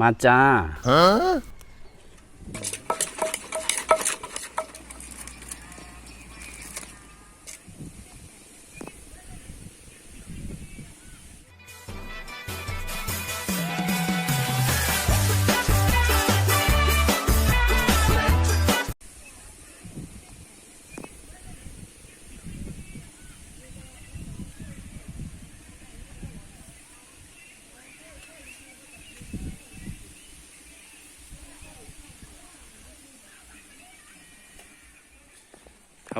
มาจ้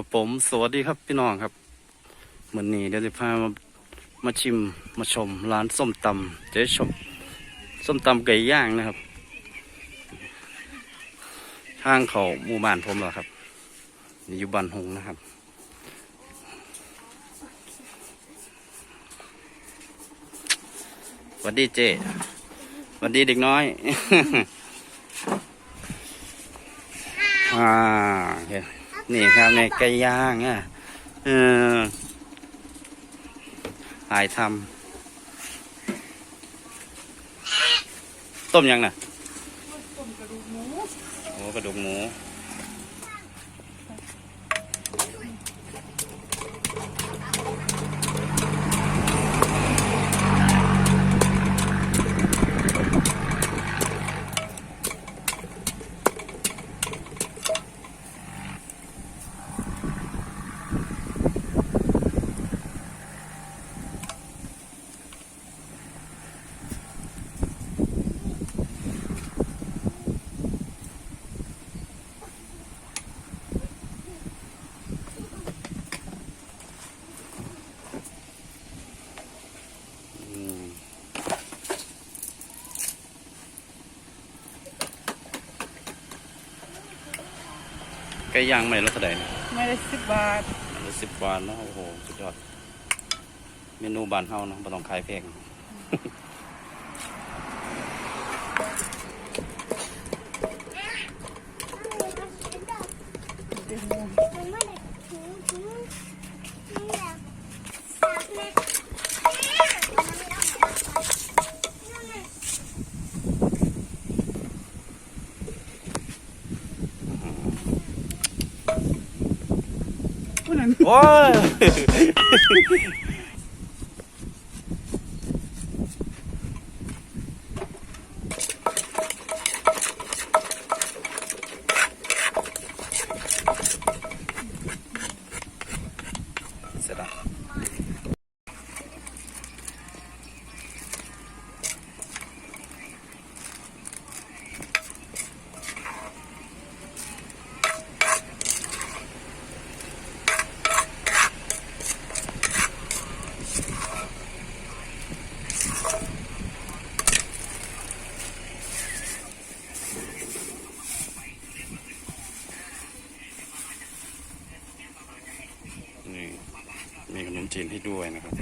ครับผมสวัสดีครับพี่น้องครับวันนี้เดี๋ยวจะพามามาชิมมาชมร้านส้มตำเจ๊ชมส้มตำไก่ย่างนะครับทางเขาหมู่บ้านผมเหรอครับนี่อยู่บ้านหงนะครับ สวัสดีเจสวัสดีเด็กน้อยอ่าเคนี่ ครับในไก่ย่างอะเออถ่ายทำต้มยังน่ะ ต้มกระดูกหมูโอ้กระดูกหมู ก่ย่างใหม่แล้วเท่าไหร่นะไม่ได้สิบบาทอันละสิบบาทเนาะโอ้โหสุดยอด เมนูบานเฮาเนาะไม่ต้องขายแพง ผู้นั้น โอ้ย เสร็จแล้วนี่ มีขนมจีนให้ด้วยนะครับ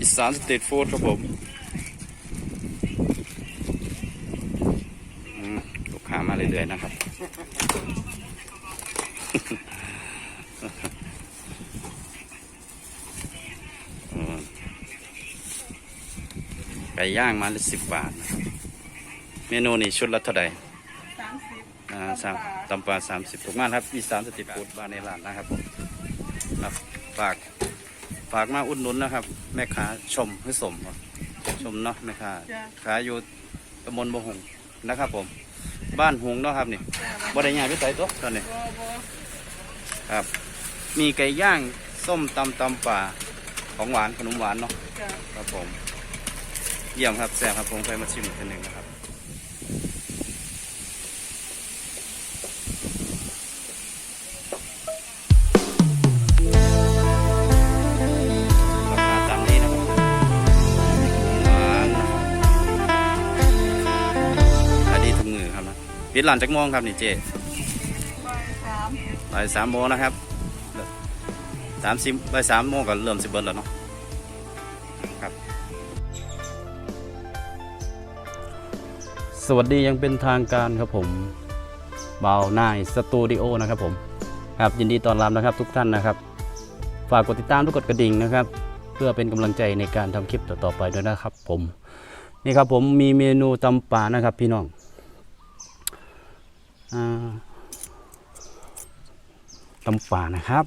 อีสานสตรีทฟู้ดครับผมอืมลูกค้ามาเรื่อยๆนะครับเออไก่ย่างมาละสิบบาทนะครับเมนูนี้ชุดละเท่าไหร่สามสิบอ่าสามตำปลาสามสิบถูกมากครับ อีสานสตรีทฟู้ดบ้านในร้านนะครับผม ครับฝากฝากมาอุดหนุนนะครับ แม่ค้าชมให้สมครับชมเนาะแม่ค้าจ้ะ ขายอยู่ตำบลบงหงนะครับ ผม บ้านหงเนาะครับนี่บ่ได้ย่างไปใส่ตัวตอนนี้บอบอครับ มีไก่ย่างส้มตำตำป่าของหวานขนมหวานเนาะจ้ะ ครับผม เยี่ยมครับแซ่บครับผมไปมาชิมอีกทีหนึ่งนะครับ ปิดร้านจักโมงครับนี่เจบ่ายสามบ่ายสามโมงนะครับสามสิบบ่ายสามโมงก็เริ่มสิบเบิร์แล้วเนาะครับ สวัสดียังเป็นทางการครับผมบ่าวนายสตูดิโอนะครับผมครับยินดีต้อนรับนะครับทุกท่านนะครับ ฝากกดติดตามทุกกดกระดิ่งนะครับ เพื่อเป็นกำลังใจในการทำคลิปต่อๆไปด้วยนะครับผมนี่ครับผมมีเมนูตำป่านะครับพี่น้องอ่า ตำป่านะครับ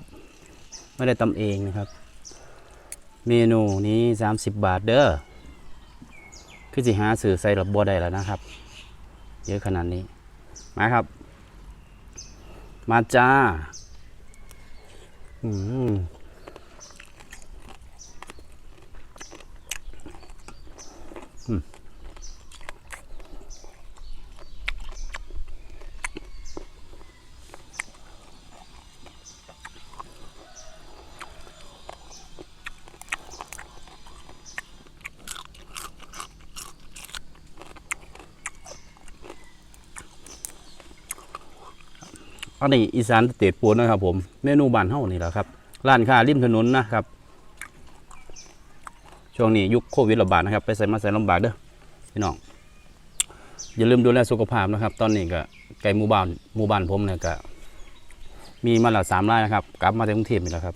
ไม่ได้ตำเองนะครับ เมนูนี้ 30 บาทเด้อคือสิหาสื่อใส่ระบบัวได้แล้วนะครับ เยอะขนาดนี้ มาครับ มาจ้า อืม นนี้อีสานเตทฟู้ดนะครับ ผมเมนูบ้านเฮานี่แหละครับร้านค้าริมถนนนะครับ ช่วงนี้ยุคโควิดระบาดนะครับ ไปใส่มาใส่ลำบากเด้อพี่น้องอย่าลืมดูแลสุขภาพนะครับ ตอนนี้ก็ไกลหมู่บ้านหมู่บ้านผมเนี่ยก็มีมาและสามรายนะครับ กลับมาจากกรุงเทพนี่แหละครับ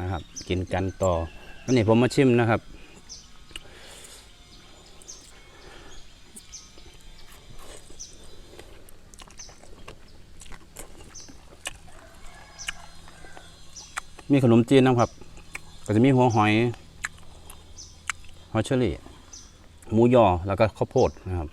นะครับ กินกันต่อวันนี้ผมมาชิมนะครับ มีขนมจีนนะครับ ก็จะมีหัวหอยหอยเชอรี่ หมูยอแล้วก็ข้าวโพดนะครับ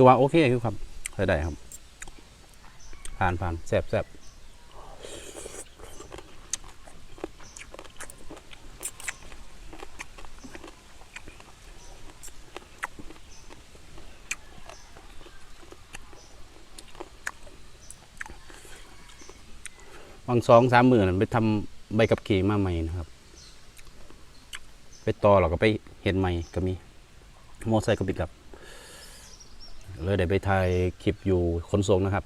ือว่าโอเคคือครับใช้ได้ครับ ผ่านผ่านแซ่บแซ่บบางสองสามหมื่นไปทำใบกับขี่มาใหม่นะครับ ไปต่อเราก็ไปเห็นใหม่ก็มี โมไซค์ก็ปิดกับ เลยได้ไปถ่ายคลิปอยู่ขนส่งนะครับ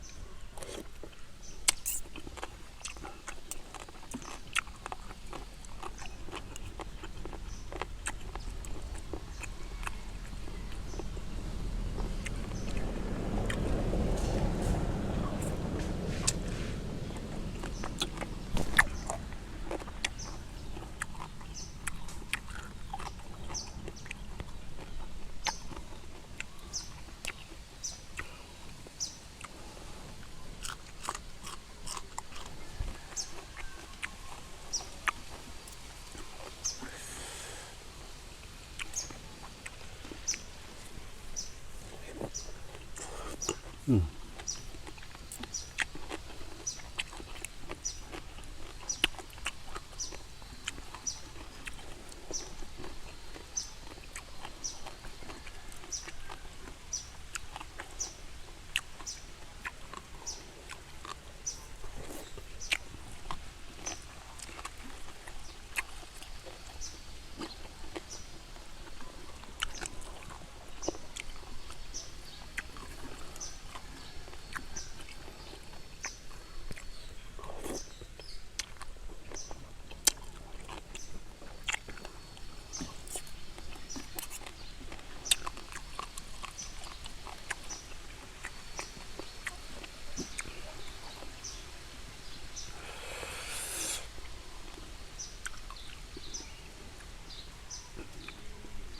เ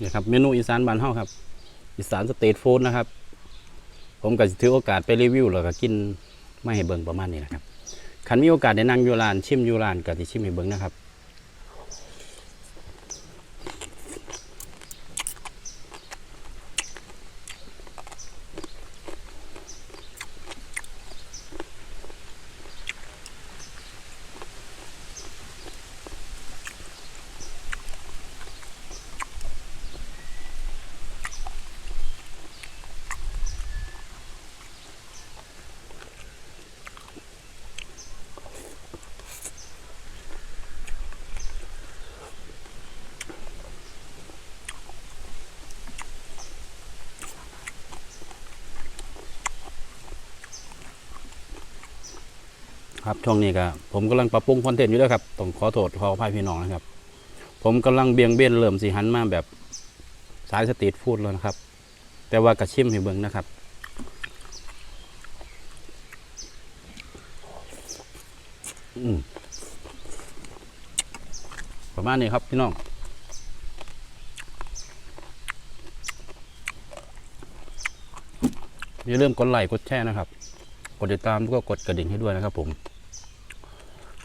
นี่ครับเมนูอีสานบ้านเฮาครับ อีสานสเตทฟู้ดนะครับ ผมก็จะถือโอกาสไปรีวิวแล้วก็กินไม่ให้เบิ่งประมาณนี้นะครับคันมีโอกาสได้นั่งยูราน ชิมยูรานก็สิชิมให้เบิ่งนะครับ ครับช่วงนี้ก็ผมกำลังปรับปรุงคอนเทนต์อยู่ด้วยครับต้องขอโทษขออภัยพี่น้องนะครับ ผมกำลังเบี่ยงเบนเริ่มสีหันมาแบบสายสตรีทฟู้ดแล้วนะครับ แต่ว่ากระชิมให้เบิ่งนะครับประมาณนี้ครับพี่น้องอย่าลืมกดไลค์กดแชร์นะครับ กดติดตามแล้วก็กดกระดิ่งให้ด้วยนะครับผม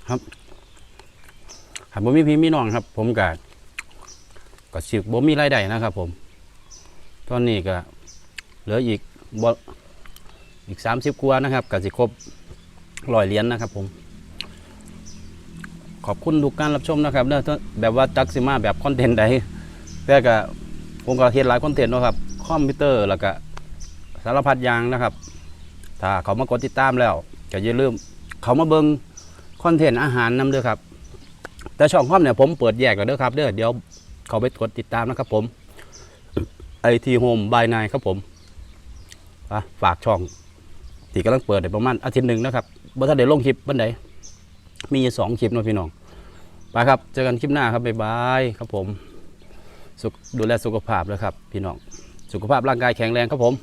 ครับหากบ่มีพี่มีน้องครับ ผมก็ก็สิบ่มีรายได้นะครับ ผม ตอนนี้ก็เหลืออีกบ่อีกสามสิบกว่านะครับก็สิครบร้อยเหรียญนะครับ ผม ขอบคุณทุกการรับชมนะครับเนอะแบบว่าจักสิมาแบบคอนเทนต์ใดแต่ก็ผมก็เฮ็ดหลายคอนเทนต์นะครับคอมพิวเตอร์แล้วก็สารพัดอย่างนะครับ ถ้าเขามากดติดตามแล้วก็อย่าลืมเขามาเบิง คอนเทนต์อาหารนำเด้อครับ แต่ช่องคอมเนี่ยผมเปิดแยกแล้วเด้อครับเด้อเดี๋ยวเขาไปกดติดตามนะครับผมไอทีโฮมบายนายครับผมฝากช่องที่กำลังเปิดได้ประมาณอาทิตย์หนึ่งนะครับบ่ทันได้ลงคลิปบันไดมีสองคลิปนะพี่น้องไปครับเจอกันคลิปหน้าครับบ๊ายบายครับผมสุขดูแลสุขภาพเลยครับ พี่น้องสุขภาพร่างกายแข็งแรงครับผม